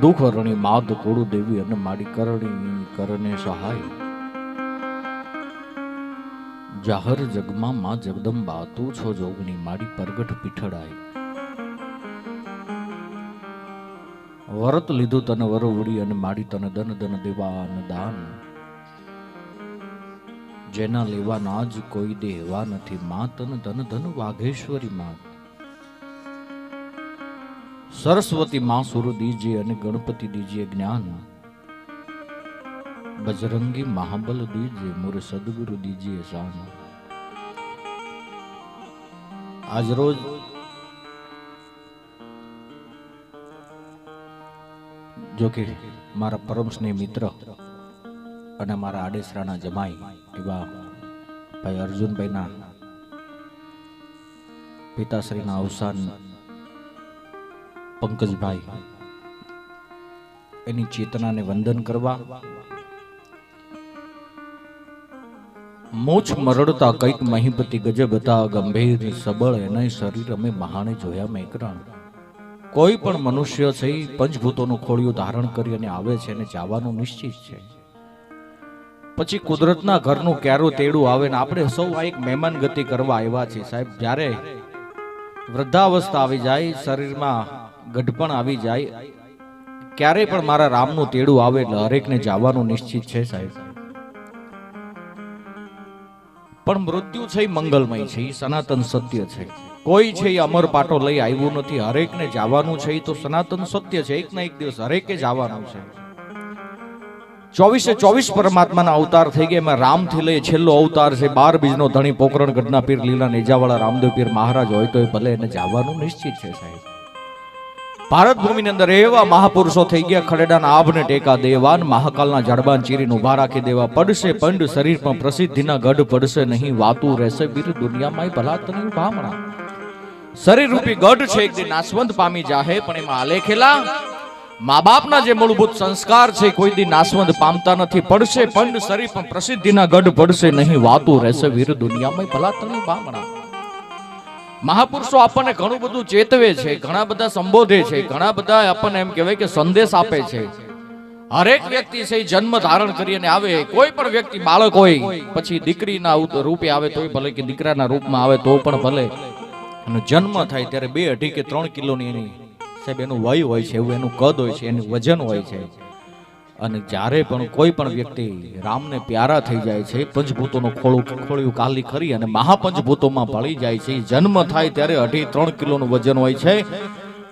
દુઃખ માદ કોળુ દેવી અને મારી કરણી કરને સહાય. જાહર જગમાં માં જગદંબા, તું છો જોગણી મારી પરગટ પીઠડાય વરત લીધું તને વરવડી અને માડી તને દન દન દેવા અને દાન. જેના લેવાના જ કોઈ દેવા નથી. માં તન ધન ધન વાઘેશ્વરી માં. સરસ્વતી માં સુર અને ગણપતિ દીજીએ જ્ઞાન. બજરંગી મહાબલ દીજે મુર સદગુરુ દીજીએ સાન આજરોજ જો કે મારા પરમ સ્નેહ મિત્ર અને મારા આડેસરાના જમાઈ એવા ભાઈ અર્જુનભાઈના પિતાશ્રીના અવસાન પંકજભાઈ એની ચેતનાને વંદન કરવા. મોછ મરડતા કંઈક મહીપતિ ગજબ હતા, ગંભીર, સબળ એના શરીર અમે મહાણે જોયા મેકરણ કોઈ પણ મનુષ્ય છે પંચભૂતોનું ખોળિયું ધારણ કરી અને આવે છે અને જવાનું નિશ્ચિત છે. પછી કુદરતના ઘરનું ક્યારું તેડું આવે ને આપણે સૌ આ એક મહેમાન ગતિ કરવા આવ્યા છીએ. સાહેબ, જ્યારે વૃદ્ધાવસ્થા આવી જાય, શરીરમાં ગઢપણ આવી જાય, ક્યારેય પણ મારા રામનું તેડું આવે એટલે હરેકને જવાનું નિશ્ચિત છે સાહેબ. પણ મૃત્યુ છે મંગલમય છે એ સનાતન સત્ય છે. કોઈ છે એ અમર પાટો લઈ આવ્યું નથી, હરેકને જવાનું છે એ તો સનાતન સત્ય છે એક ના એક દિવસ હરેકે જવાનું છે. ચોવીસે ચોવીસ પરમાત્માના અવતાર થઈ ગયા, એમાં રામથી લઈ છેલ્લો અવતાર છે, બાર બીજનો ધણી પોકરણ ગઢના પીર લીલા નેજાવાળા રામદેવ પીર મહારાજ હોય તો એ ભલે એને જવાનું નિશ્ચિત છે સાહેબ. ભારત ભૂમિની અંદર એવા મહાપુરુષો થઈ ગયા, ખરેડાના આભને ટેકા દેવાન, મહાકાલના જડબાન ચીરીને ઊભા રાખી દેવા પડશે, પંડ શરીર પણ પ્રસિદ્ધિના ગઢ પડશે નહીં, વાતું રહેશે વીર દુનિયામાં ભલા તને ભામણા. શરીર રૂપી ગઢ છે, એક દિન નાશવંત પામી જાહે, પણ એમાં આલેખેલા મા બાપના જે મૂળભૂત સંસ્કાર છે, કોઈ દી નાશવંત પામતા નથી, પડશે પંડ શરીર પણ પ્રસિદ્ધિના ગઢ પડશે નહીં, વાતું રહેશે વીર દુનિયામાં ભલા તને ભામણા. મહાપુરુષો આપણને ઘણું બધું ચેતવે છે, ઘણા બધા સંબોધે છે, ઘણા બધા આપણને એમ કહેવાય કે સંદેશ આપે છે. હરેક વ્યક્તિ છે જન્મ ધારણ કરીને આવે. કોઈ પણ વ્યક્તિ બાળક હોય, પછી દીકરીના રૂપે આવે તોય ભલે કે દીકરાના રૂપમાં આવે તો પણ ભલે. જન્મ થાય ત્યારે બે અઢી કે ત્રણ કિલોની એની સાહેબ એનું વય હોય છે, એવું એનું કદ હોય છે, એનું વજન હોય છે. અને જ્યારે પણ કોઈ પણ વ્યક્તિ રામને પ્યારા થઈ જાય છે, પંચભૂતોનું ખોળું ખોળ્યું કાલી કરી અને મહાપંચભૂતોમાં ભળી જાય છે, જન્મ થાય ત્યારે અઢી ત્રણ કિલોનું વજન હોય છે.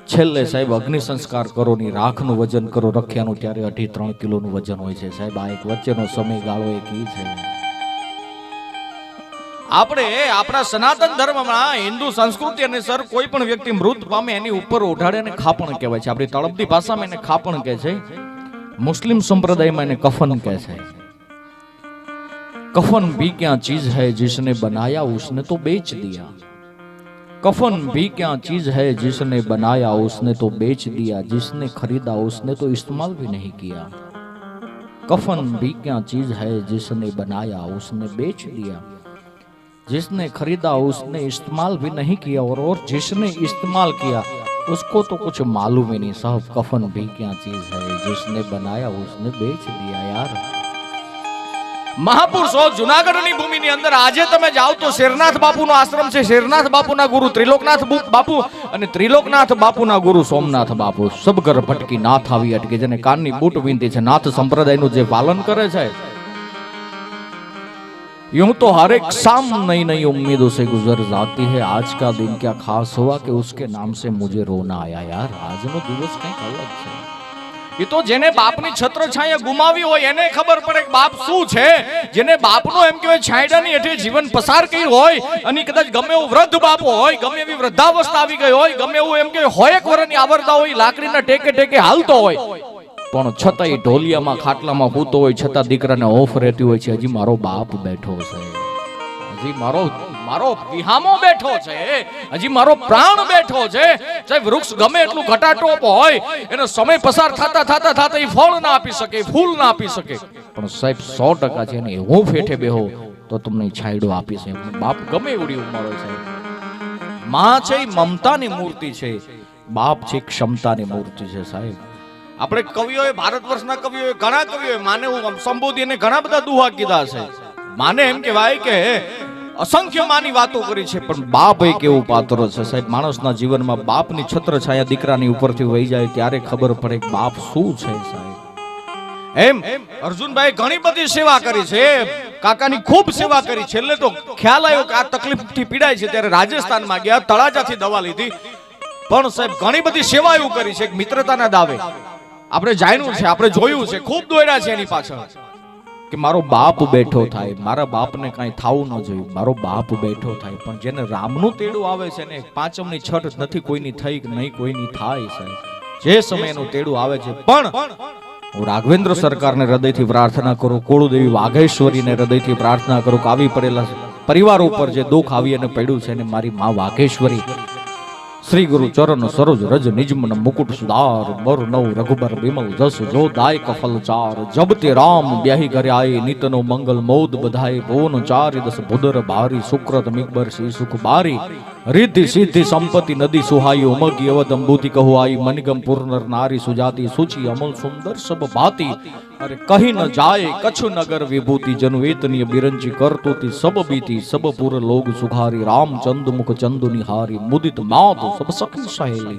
છેલ્લે સાહેબ અગ્નિ સંસ્કાર કરો ની રાખનું વજન કરો, રખ્યાનું ત્યારે અઢી ત્રણ કિલોનું વજન હોય છે. સાહેબ, આ એક વચ્ચેનો સમયગાળો એક ઈ છે. આપણે આપણા સનાતન ધર્મમાં હિન્દુ સંસ્કૃતિ અને સર કોઈ પણ વ્યક્તિ મૃત પામે એની ઉપર ઓઢાડે અને ખાપણ કહેવાય છે. આપણી તળપદી ભાષામાં એને ખાપણ કહે છે. मुस्लिम संप्रदाय में कफन कैसे है? कफन भी क्या चीज़ है जिसने बनाया, उसने तो बेच दिया। कफन भी क्या चीज़ है जिसने बनाया, उसने तो बेच दिया। जिसने खरीदा, उसने तो इस्तेमाल भी नहीं किया। कफन भी क्या चीज़ है जिसने बनाया, उसने बेच दिया। जिसने खरीदा, उसने इस्तेमाल भी नहीं किया और और जिसने इस्तेमाल किया उसको तो कुछ मालूम ही नहीं साहब कफन भी क्या चीज है जिसने बनाया उसने बेच दिया यार મહાપુરુષો જુનાગઢની ભૂમિની અંદર આજે તમે જાઓ તો શેરનાથ બાપુનો આશ્રમ છે શેરનાથ બાપુના ગુરુ ત્રિલોકનાથ બુ- બાપુ અને ત્રિલોકનાથ બાપુના ગુરુ સોમનાથ બાપુ સબગર ભટકી નાથ આવી અટકી જેને કાનની બૂટ વિનતી છે નાથ સંપ્રદાયનું જે પાલન કરે છે यूं तो हर एक शाम नई नई उम्मीदों से गुजर जाती है आज का दिन क्या खास हुआ कि उसके नाम से मुझे रोना आया यार આજનો દિવસ કંઈક અલગ છે એ તો જેને બાપની છત્ર છાયા ગુમાવી હોય એને ખબર પડે કે બાપ શું છે જેને બાપનો એમ કહેવાય છાંયડાની હેઠે જીવન પસાર કર્યું હોય અને કદાચ ગમે એવું વૃદ્ધ બાપ હોય ગમે એવી વૃદ્ધાવસ્થા આવી ગઈ હોય ગમે એવું એમ કે હોય એક વર્ષની આવરદા હોય લાકડીના ટેકે ટેકે હાલતો હોય પણ છતાંય ઢોલિયામાં, ખાટલામાં હૂતો હોય, છતાં દીકરાને ઓફ રહેતી હોય છે. હજી મારો બાપ બેઠો છે. હજી મારો મારો વિહામો બેઠો છે. હજી મારો પ્રાણ બેઠો છે. સાહેબ વૃક્ષ ગમે એટલું ઘટાટોપ હોય, એનો સમય પસાર થતા થતા થતા એ ફળ ના આપી શકે ફૂલ ના આપી શકે. પણ સાહેબ, સો ટકા છે ને, હું ફેઠે બેહો, તો તમને છાંયડો આપી છે બાપ ગમે એવડી ઉંમર હોય સાહેબમાં છે મમતાની મૂર્તિ છે. બાપ છે ક્ષમતાની મૂર્તિ છે, સાહેબ. આપણે કવિઓએ, ભારત વર્ષના કવિઓએ, ઘણા કવિઓએ, માને હું સંબોધીને ઘણા બધા દુહા કીધા છે. માને એમ કહેવાય કે અસંખ્ય માની વાતો કરી છે, પણ બાપ એક એવું પાત્ર છે. સાહેબ, માણસના જીવનમાં બાપની છત્ર છાયા દીકરાની ઉપરથી વહી જાય ત્યારે ખબર પડે બાપ શું છે સાહેબ. એમ અર્જુનભાઈ ઘણી બધી સેવા કરી છે. કાકાની ખૂબ સેવા કરી છેલ્લે તો ખ્યાલ આવ્યો કે આ તકલીફથી પીડાય છે. ત્યારે રાજસ્થાનમાં ગયા, તળાજાથી દવા લીધી. પણ સાહેબ, ઘણી બધી સેવા એવું કરી છે મિત્રતાના દાવે. આપણે જાણ્યું છે, આપણે જોયું છે, ખૂબ દોડ્યા છે એની પાછળ. કે મારો બાપ બેઠો થાય, મારા બાપને કાંઈ થાવું ન જોઈએ. મારો બાપ બેઠો થાય, પણ જેને રામનું તેડું આવે છે ને, પાંચમની છઠ નથી, કોઈની થઈ કે નહીં, કોઈની થાય છે. જે સમયનું તેડું આવે છે, પણ હું રાઘવેન્દ્ર સરકારને હૃદયથી પ્રાર્થના કરું, કોળુદેવી વાઘેશ્વરીને હૃદયથી પ્રાર્થના કરું કે આવી પડેલા પરિવાર ઉપર જે દુઃખ આવી અને પડ્યું છે ને, મારી મા વાઘેશ્વરી શ્રી ગુરુ ચરણ સરોજ રજ નિજમન મુકુટ સુધાર, મર નવ રઘુબર વિમલ જસ જો દાય કફલ ચાર, જબ તે રામ બ્યાહી ઘરે આય નિતનો મંગલ મોદ બધાય, ભુવન ચાર દસ ભુદર ભારી સુક્રત મિકબર શ્રી સુખ બારી, રિદ્ધિ સિદ્ધિ સંપત્તિ નદી સુહાઈ ઉમગી અવધ અંબુતિ કહો આઈ મનિગમ પૂર્ણર નારી સુજાતી, સુચી અમલ સુંદર સબ ભાતી અરે કહી ન જાય, કચ્છ નગર વિભૂતિ જનુ એતનીય બિરંજી કરતોતી, સબ બીતી, સબ પુર લોગ સુખારી રામચંદ મુખ ચંદુ નિહારી, મુદિત માત સબ સખી સહેલી,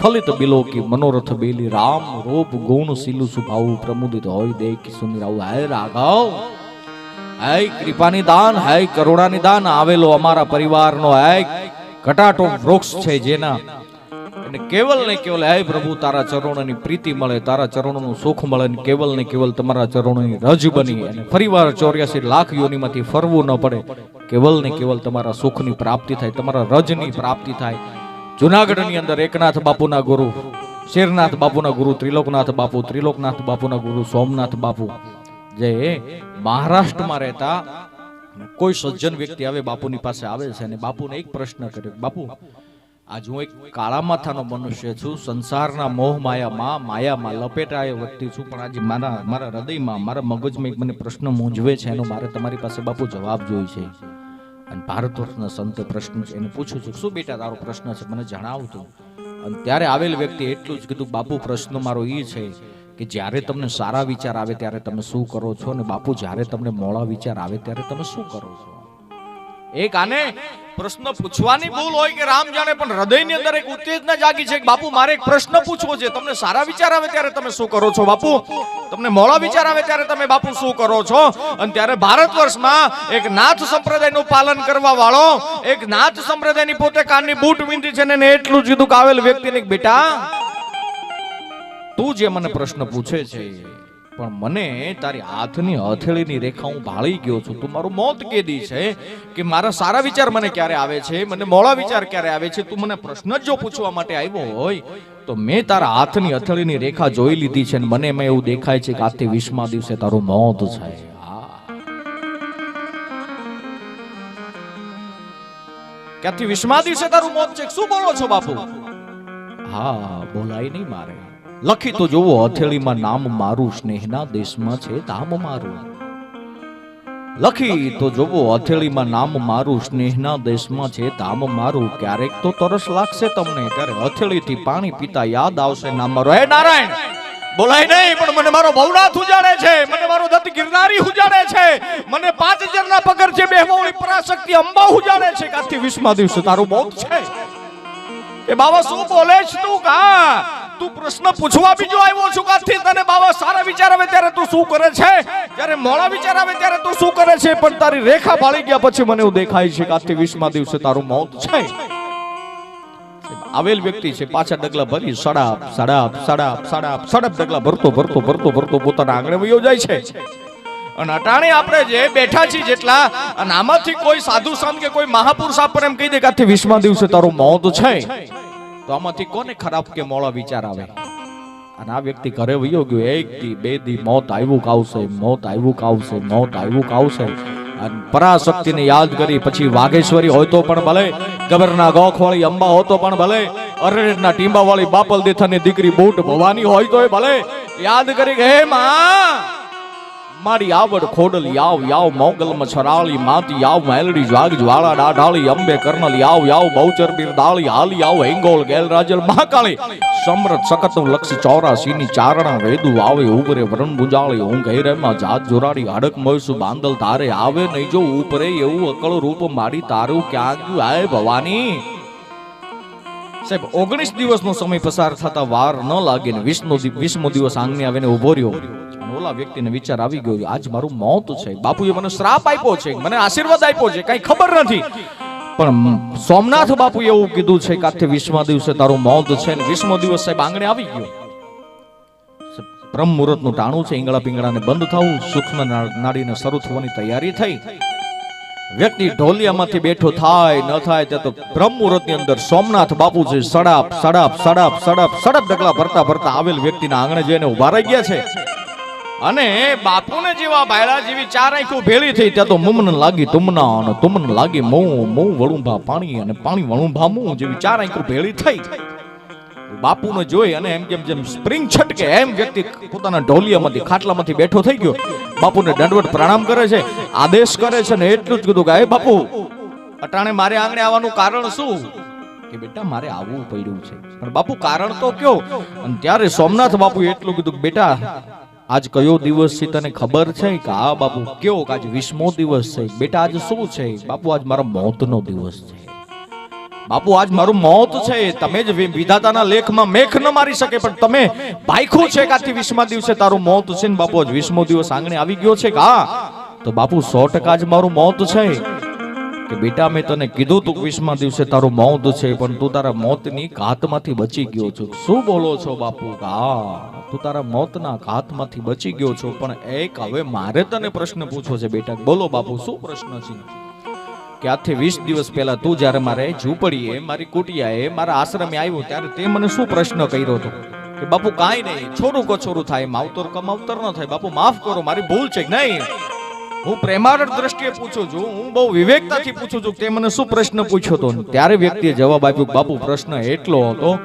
ફલિત બિલોકી મનોરથ બેલી, રામ રૂપ ગુણ સિલુ સુભાવ પ્રમુદિત હોય દેખી સુનિરાવ હે રાઘવ, હે કૃપાની દાન હે કરુણાની દાન આવેલો અમારા પરિવારનો હે કટાટો વૃક્ષ છે જેના અને કેવલ ને કેવલ હે પ્રભુ, તારા ચરણોની પ્રીતિ મળે, તારા ચરણોનું સુખ મળે ને કેવલ ને કેવલ તમારા ચરણોની રજ બની. અને ફરીવાર ચોર્યાસી લાખ યોનીમાંથી ફરવું ન પડે. કેવલ ને કેવલ તમારા સુખની પ્રાપ્તિ થાય, તમારા રજની પ્રાપ્તિ થાય. જુનાગઢની અંદર એકનાથ બાપુના ગુરુ, શેરનાથ બાપુના ગુરુ, ત્રિલોકનાથ બાપુ, ત્રિલોકનાથ બાપુના ગુરુ, સોમનાથ બાપુ. જે મહારાષ્ટ્રમાં રહેતા કોઈ સજ્જન વ્યક્તિ આવે, બાપુની પાસે આવે છે અને બાપુને એક પ્રશ્ન કર્યો, બાપુ આજ હું એક કાળા માથાનો મનુષ્ય છું. સંસારના મોહ માયામાં માયામાં લપેટાએ વ્યક્તિ છું. પણ આજે મારા મારા હૃદયમાં, મારા મગજમાં એક મને પ્રશ્ન મૂંઝવે છે. એનો મારે તમારી પાસે બાપુ જવાબ જોઈ છે. અને ભારત વર્ષના સંતે પ્રશ્ન છે. એને પૂછું છું, શું બેટા તારો પ્રશ્ન છે? મને જણાવતું અને ત્યારે આવેલ વ્યક્તિ એટલું જ કીધું, બાપુ, પ્રશ્ન મારો એ છે કે જ્યારે તમને સારા વિચાર આવે ત્યારે તમે શું કરો છો? અને બાપુ, જ્યારે તમને મોડા વિચાર આવે ત્યારે તમે શું કરો છો? એક આને પ્રશ્ન પૂછવાની ભૂલ હોય કે રામ જાણે, પણ હૃદયની અંદર એક ઉત્તેજના જાગી છે કે, બાપુ, મારે એક પ્રશ્ન પૂછવો છે. તમને સારા વિચાર આવે ત્યારે તમે શું કરો છો, બાપુ? તમને મોડા વિચાર આવે ત્યારે તમે, બાપુ, શું કરો છો? અને ત્યારે ભારત વર્ષમાં એક નાથ સંપ્રદાયનું પાલન કરવા વાળો, એક નાથ સંપ્રદાયની પોતે કાનની બૂટ વિંધી છે ને એટલું જ કીધું કે આવેલ વ્યક્તિને બેટા, તું જે મને પ્રશ્ન પૂછે છે પણ મને તારી હાથની હથેળીની રેખા હું ભાળી ગયો છું. તું મારું મોત કેદી છે કે મારા સારા વિચાર મને ક્યારે આવે છે? મને મોડા વિચાર ક્યારે આવે છે? તું મને પ્રશ્ન જ જો પૂછવા માટે આવ્યો હોય, તો મેં તારા હાથની હથેળીની રેખા જોઈ લીધી છે અને મને એમાં એવું દેખાય છે કે આજથી વીસમા દિવસે તારું મોત છે. ક્યાંથી વીસમા દિવસે તારું મોત છે? શું બોલો છો બાપુ? હા, બોલાય નહીં મારે. લખી તો જોવો હથેળીમાં નામ મારું સ્નેહના દેશમાં છે, ધામ મારું. લખી તો જોવો હથેળીમાં નામ મારું સ્નેહના દેશમાં છે, ધામ મારું. ક્યારેક તો તરસ લાગશે તમને, ત્યારે હથેળીથી પાણી પીતા યાદ આવશે નામ મારું. હે નારાયણ, બોલાય નહીં, પણ મને મારો ભવનાથ ઉજાડે છે, મને મારો દત્ત ગિરનારી ઉજાડે છે, મને પાંચ હજારના પગર છે બેહવાળી પરાશક્તિ અંબા ઉજાડે છે કાથી વીસમા દિવસે તારું મોત છે. એ બાબા શું બોલે છે તું? કા તું પ્રશ્ન પૂછવા બીજો આવ્યો છું કાથી તને બાબા સારા વિચાર આવે ત્યારે તું શું કરે છે? જ્યારે મોડા વિચાર આવે ત્યારે તું શું કરે છે? પણ તારી રેખા ભાળી ગયા પછી મને એવું દેખાય છે કાથી વીસમા દિવસે તારું મોત છે. આવેલ વ્યક્તિ છે, પાછા ડગલા ભરી, સડાપ સડાપ સડાપ સડાપ, સડપ ડગલા ભરતો ભરતો ભરતો ભરતો પોતાના આંગણે વયો જાય છે. અને અટાણે આપણે જે બેઠા છીએ જેટલા, અને આમાંથી કોઈ સાધુ સંત કે કોઈ મહાપુરુષ આપણને એમ કહી દે કે આથી વીસમા દિવસે તારું મોત છે. તો આમાંથી કોને ખરાબ કે મોળો વિચાર આવે? અને આ વ્યક્તિ ઘરે વયો ગયો, એક દી, બે દી, મોત આવ્યું કાવશે મોત આવ્યું કાવશે મોત આવ્યું કાવશે અને પરાશક્તિને યાદ કરી પછી વાઘેશ્વરી હોય તો પણ ભલે, ગબરના ગોખવાળી અંબા હોય તો પણ ભલે અરણેટના ટીંબાવાળી બાપલ દેથાની દીકરી બૂટ ભવાની હોય તો ભલે. યાદ કરી હે માં મારી આવડ ખોડલ, આવ યાવ મોગલ છરાળી માતી, આવ, મેલડી જ્વાગ જ્વાળા, ડાઢાળી, અંબે કર્નલ યાવ યાવ બહુચર બિરદાળી હાલી, આવ, હેંગોળ, ગેલ, રાજલ, મહાકાળી. સમ્રત સખત, લક્ષ ચોરાસી ની ચારણા, વેદુ, આવે ઉપરે વરણ ગુંજાળી હું ગહેરેમાં જાત જોરાડી હડક, મોયસુ, બાંદલ તારે આવે, નહીં જો ઉપરે, એવું અકળ રૂપ, મારી તારું ક્યાં ગયું? આય ભવાની. સાહેબ, ઓગણીસ દિવસનો સમય પસાર થતા વાર ન લાગે ને વીસનો વીસમો દિવસ આંગણે આવીને ઊભો રહ્યો. ઓલા વ્યક્તિને વિચાર આવી ગયો, આજ મારું મોત છે. બાપુએ મને શ્રાપ આપ્યો છે, મને આશીર્વાદ આપ્યો છે, કઈ ખબર નથી. પણ સોમનાથ બાપુ એવું કીધું છે કે આજથી વીસમા દિવસે તારું મોત છે ને વીસમો દિવસ સાહેબ આંગણે આવી ગયો. બ્રહ્મ મુહૂર્તનું ટાણું છે ઈંગળા પિંગળાને બંધ થવું સૂક્ષ્મ નાડીને શરૂ થવાની તૈયારી થઈ. વ્યક્તિ ઢોલિયામાંથી બેઠો થાય, ન થાય તે તો બ્રહ્મ મુહૂર્તની અંદર સોમનાથ બાપુ છે સડાપ સડાપ સડાપ સડાપ, સડપ ડગલા ભરતા ભરતા આવેલ વ્યક્તિના આંગણે જઈને ઊભા રહી ગયા છે. અને બાપુને જેવા બાયરા જેવી ચાર આંખો ભેળી થઈ ત્યાં તો મુમન લાગી તુમના અને તુમન લાગી મઉ મઉ વળુંભા પાણી અને પાણી વળુંભા મું જેવી ચાર આંખો ભેળી થઈ. બાપુને જોઈ અને એમ કેમ જેમ સ્પ્રિંગ છટકે, એમ વ્યક્તિ પોતાના ઢોલિયામાંથી, ખાટલામાંથી બેઠો થઈ ગયો. બાપુને દંડવત પ્રણામ કરે છે, આદેશ કરે છે ને એટલું જ કીધું કે, હે બાપુ, અટાણે મારે આંગણે આવવાનું કારણ શું? કે બેટા, મારે આવવું પડ્યું છે. પણ બાપુ, કારણ તો કયો? અને ત્યારે સોમનાથ બાપુ એટલું કીધું કે, બેટા, આજ કયો દિવસ છે તને ખબર છે? કે આ બાપુ, કયો કે આજ વીસમો દિવસ છે. બેટા, આજ શું છે? બાપુ, આજ મારા મોતનો દિવસ છે. બાપુ, આજ મારું મોત છે. તમે જ વિધાતાના લેખમાં મેખ ન મારી શકે, પણ તમે ભાઈખું છે કે આજથી વીસમા દિવસે તારું મોત છે ને બાપુ, આજ વીસમો દિવસ આંગણે આવી ગયો છે કા તો બાપુ, સો ટકા જ મારું મોત છે. કે બેટા, મેં તને કીધું તું વીસમા દિવસે તારું મોત છે, પણ તું તારા મોતની ઘાતમાંથી બચી ગયો છો. શું બોલો છો બાપુ? હા, તું તારા મોતના ઘાતમાંથી બચી ગયો છો. પણ એક હવે મારે તને પ્રશ્ન પૂછવો છે બેટા. બોલો બાપુ, શું પ્રશ્ન છે? કે આજથી વીસ દિવસ પહેલા તું જ્યારે મારે ઝૂંપડીએ, મારી કુટિયાએ, મારા આશ્રમે આવ્યો ત્યારે તે મને શું પ્રશ્ન કર્યો હતો? કે બાપુ, કાંઈ નહીં, છોરું કછોરું થાય માવતર કમાવતર ન થાય. બાપુ, માફ કરો, મારી ભૂલ છે નહીં? હું પ્રેમાળ દ્રષ્ટિએ પૂછું છું, હું બહુ વિવેકતાથી પૂછું છું કે તે મને શું પ્રશ્ન પૂછ્યો હતો? ત્યારે વ્યક્તિએ જવાબ આપ્યો, બાપુ, પ્રશ્ન એટલો હતો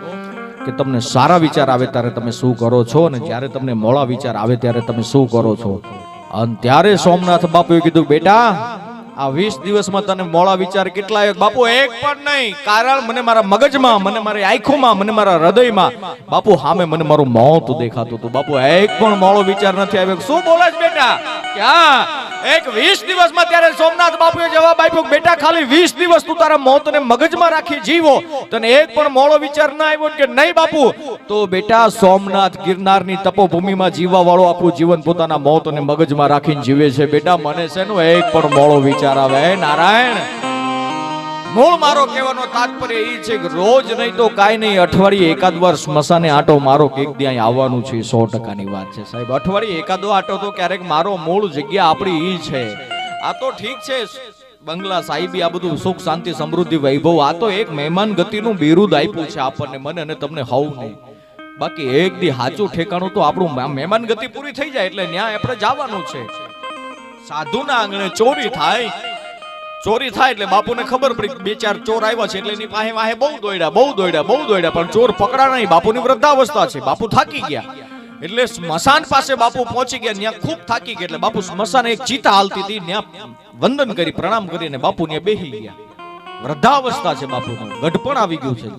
કે તમને સારા વિચાર આવે ત્યારે તમે શું કરો છો? અને જ્યારે તમને મોળા વિચાર આવે ત્યારે તમે શું કરો છો? અને ત્યારે સોમનાથ બાપુએ કીધું, બેટા આ વીસ દિવસમાં તને મોળા વિચાર કેટલા બાપુ, એક પણ નહીં. કારણ મને મારા મગજમાં, મને મારી આંખોમાં, મને મારા હૃદયમાં. બાપુ સામે મને મારું મોત દેખાતું હતું. બાપુ, એક પણ મોળો વિચાર નથી આવ્યો. શું બોલે છે બેટા? ક્યાં એક વીસ દિવસમાં ત્યારે સોમનાથ બાપુએ જવાબ આપ્યો બેટા, ખાલી વીસ દિવસ તું તારા મોતને મગજમાં રાખી જીવો. તને એક પણ મોળો વિચાર ના આવ્યો કે નહીં, બાપુ? તો બેટા, સોમનાથ ગિરનારની તપોભૂમિમાં જીવવા વાળો આપણું જીવન પોતાના મોતને મગજમાં રાખીને જીવે છે. બેટા, મને છે ને એક પણ મોળો વિચાર આવે નારાયણ. મૂળ મારો કહેવાનો તાત્પર્ય એ છે કે રોજ નહીં તો કાંઈ નહીં, અઠવાડિયે એકાદ વાર સ્મશાને આટો મારો કે એક અહીં આવવાનું છે સો ટકાની વાત છે. સાહેબ, અઠવાડિયે એકાદો આટો તો ક્યારેક મારો મૂળ જગ્યા આપણી એ છે. આ તો ઠીક છે, બંગલા સાહેબી, આ બધું સુખ, શાંતિ, સમૃદ્ધિ, વૈભવ, આ તો એક મહેમાન ગતિનું બિરુદ આપ્યું છે આપણને, મને અને તમને હવ નહીં. બાકી એક દી હાચું ઠેકાણું તો આપણું મહેમાન ગતિ પૂરી થઈ જાય એટલે ન્યાય આપણે જવાનું છે. સાધુના આંગણે ચોરી થાય. ચોરી થાય એટલે બાપુને ખબર પડી બે ચાર ચોર આવ્યા છે એટલે એની પાસે વાહે બહુ દોડ્યા બહુ દોડ્યા બહુ દોડ્યા પણ ચોર પકડા નહીં. બાપુની વૃદ્ધાવસ્થા છે. બાપુ થાકી ગયા. એટલે સ્મશાન પાસે બાપુ પહોંચી ગયા. ત્યાં ખૂબ થાકી ગયા. એટલે બાપુ સ્મશાન એક ચિતા હાલતી હતી. ત્યાં વંદન કરી, પ્રણામ કરીને બાપુ ત્યાં બેહી ગયા. વૃદ્ધાવસ્થા છે બાપુનું. ગઢપણ આવી ગયું છે.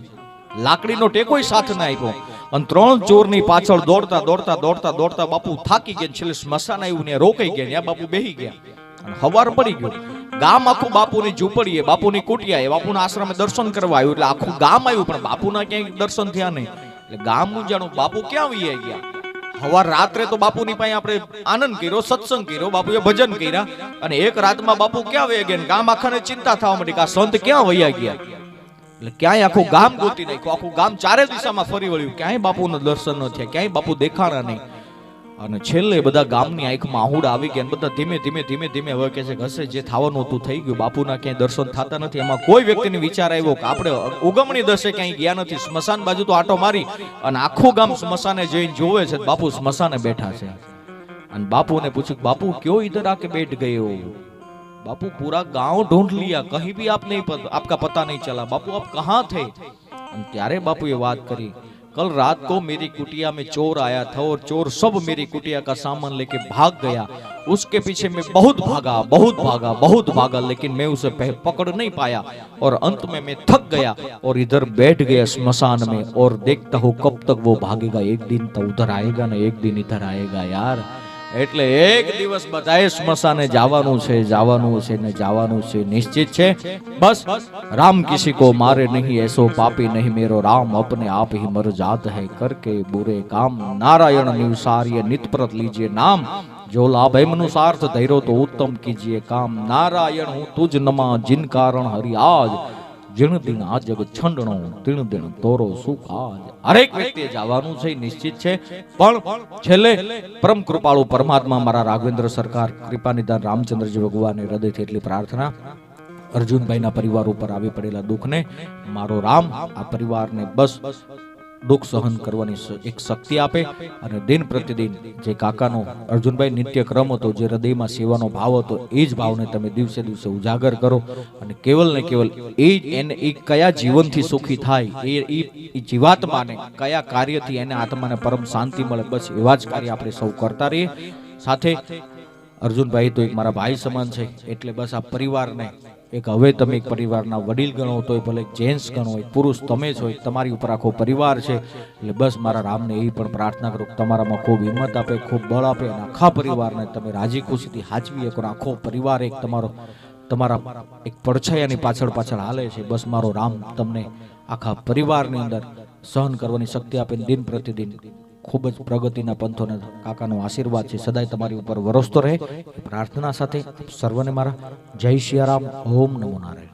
લાકડીનો ટેકોય સાથ ના આપ્યો. અને ત્રણ ચોરની પાછળ દોડતા દોડતા દોડતા દોડતા બાપુ થાકી ગયા છેલ્લે સ્મશાન આવ્યું ને રોકાઈ ગયા ત્યાં બાપુ બેહી ગયા. અને હવાર પડી ગયું. ગામ આખું બાપુની ઝૂંપડીએ, બાપુની કુટિયાએ, બાપુના આશ્રમે દર્શન કરવા આવ્યું. એટલે આખું ગામ આવ્યું, પણ બાપુના ક્યાંય દર્શન થયા નહીં. એટલે ગામ જાણું બાપુ ક્યાં વહી ગયા? હવાર રાત્રે તો બાપુની પાસે આપણે આનંદ કર્યો, સત્સંગ કર્યો, બાપુએ ભજન કર્યા. અને એક રાતમાં બાપુ ક્યાં વહી ગયા ગામ આખાને ચિંતા થવા માંડી કે આ સંત ક્યાં વયા ગયા? એટલે ક્યાંય આખું ગામ ગોતી નાખ્યું. આખું ગામ ચારે દિશામાં ફરી વળ્યું. ક્યાંય બાપુના દર્શન ન થયા ક્યાંય બાપુ દેખાણા નહીં. અને છેલ્લે બધા ગામની આંખમાં આહુડ આવી ગયા બધા ધીમે ધીમે ધીમે ધીમે હવે કે છે ઘસે જે થવાનું હતું થઈ ગયું. બાપુના ક્યાંય દર્શન થતા નથી. એમાં કોઈ વ્યક્તિને વિચાર આવ્યો કે આપણે ઉગમણી દશે ક્યાંય ગયા નથી. સ્મશાન બાજુ તો આટો મારી અને આખું ગામ સ્મશાને જઈને જોવે છે બાપુ સ્મશાને બેઠા છે. અને બાપુને પૂછ્યું બાપુ કયો ઇધર આકે બેઠ ગયો? बापू पूरा गाँव ढूंढ लिया कहीं भी आप नहीं पत, आपका पता नहीं चला। बापू आप कहा थे? त्यारे बापू ये बात करी। कल रात को मेरी कुटिया में चोर आया था और चोर सब मेरी कुटिया का सामान लेके भाग गया। उसके पीछे मैं बहुत भागा बहुत भागा बहुत भागा लेकिन मैं उसे पकड़ नहीं पाया और अंत में मैं थक गया और इधर बैठ गया स्मशान में और देखता हूँ कब तक वो भागेगा। एक दिन तो उधर आएगा ना एक दिन इधर आएगा यार। એટલે એક દિવસ બધાએ સ્મશાને જવાનું છે જવાનું છે ને જવાનું છે. નિશ્ચિત છે? બસ, રામ કિસી કો મારે નહીં એસો પાપી નહીં, મેરો રામ અપને આપ હી મર જાત હૈ. કરકે બુરે કામ. નારાયણ નિવસાર્ય નિતપ્રત લીજે નામ. જો લાભ એમનુસાર્થ ધૈર્યો તો ઉત્તમ કીજીએ કામ. નારાયણ, હું તુજ નમા, જિન કારણ હરિ જીણ દિન આ જગ છંડણો તીણ દિન તોરો સુખ આજ હરેક વ્યક્તિએ જવાનું છે નિશ્ચિત છે. પણ છેલ્લે પરમ કૃપાળુ પરમાત્મા મારા રાઘવેન્દ્ર સરકાર કૃપાનિદાન રામચંદ્રજી ભગવાન હૃદયથી એટલી પ્રાર્થના. અર્જુનભાઈના પરિવાર ઉપર આવી પડેલા દુઃખને મારો રામ, આ પરિવારને બસ દુઃખ સહન કરવાની એક શક્તિ આપે અને દિન પ્રતિદિન જે કાકાનો અર્જુનભાઈ નિત્યક્રમ હતો, જે હૃદયમાં સેવાનો ભાવ હતો, એ જ ભાવને તમે દિવસે દિવસે ઉજાગર કરો અને કેવલ ને કેવલ એ એને એ કયા જીવનથી સુખી થાય, એ એ- જીવાત્માને કયા કાર્યથી એને આત્માને પરમ શાંતિ મળે, બસ એવા જ કાર્ય આપણે સૌ કરતા રહીએ. સાથે અર્જુનભાઈ તો એક મારા ભાઈ સમાન છે, એટલે બસ આ પરિવારને એક હવે તમે એક પરિવારના વડીલ ગણો તો ભલે જેન્ટ્સ ગણો હોય, પુરુષ તમે જ હોય, તમારી ઉપર આખો પરિવાર છે. એટલે બસ મારા રામને એ પણ પ્રાર્થના કરું તમારામાં ખૂબ હિંમત આપે, ખૂબ બળ આપે અને આખા પરિવારને તમે રાજી ખુશીથી હાચવી શકો આખો પરિવાર એક તમારો, તમારા એક પડછાયાની પાછળ પાછળ હાલે છે. બસ મારો રામ તમને આખા પરિવારની અંદર સહન કરવાની શક્તિ આપે દિન પ્રતિદિન. ખૂબ જ પ્રગતિના પંથોને કાકાનો આશીર્વાદ છે. સદાય તમારી ઉપર વરસતો રહે. પ્રાર્થના સાથે સર્વને મારા જય સિયારામ ઓમ નમો નારાયણ.